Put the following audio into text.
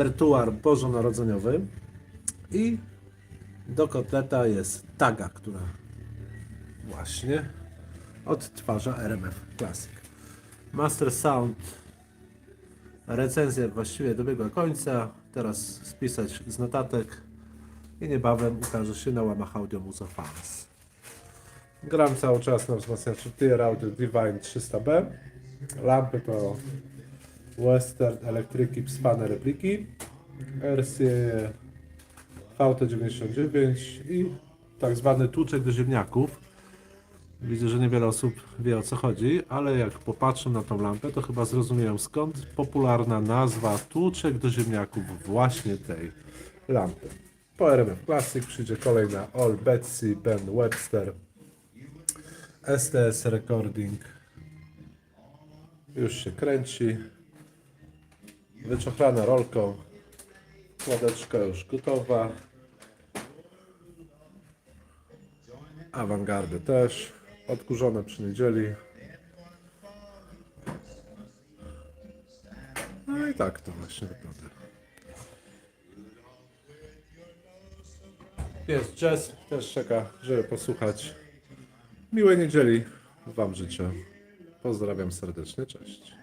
repertuar bożonarodzeniowy i do kotleta jest taga, która właśnie odtwarza RMF Classic. Master Sound recenzja właściwie dobiegła końca. Teraz spisać z notatek i niebawem ukaże się na łamach Audio Muza Fans. Gram cały czas na wzmacniaczu TR Audio Divine 300B. Lampy to Western Electric wspane repliki. RCA VT99 i tak zwany tłuczek do ziemniaków. Widzę, że niewiele osób wie o co chodzi, ale jak popatrzę na tą lampę, to chyba zrozumieją skąd popularna nazwa tłuczek do ziemniaków właśnie tej lampy. Po RMF Classic przyjdzie kolejna All Betsy Ben Webster STS Recording już się kręci wyczochrana rolką. Kładeczka już gotowa. Awangardy też. Odkurzone przy niedzieli. No i tak to właśnie wygląda. Jest jazz też czeka żeby posłuchać. Miłej niedzieli wam życzę. Pozdrawiam serdecznie cześć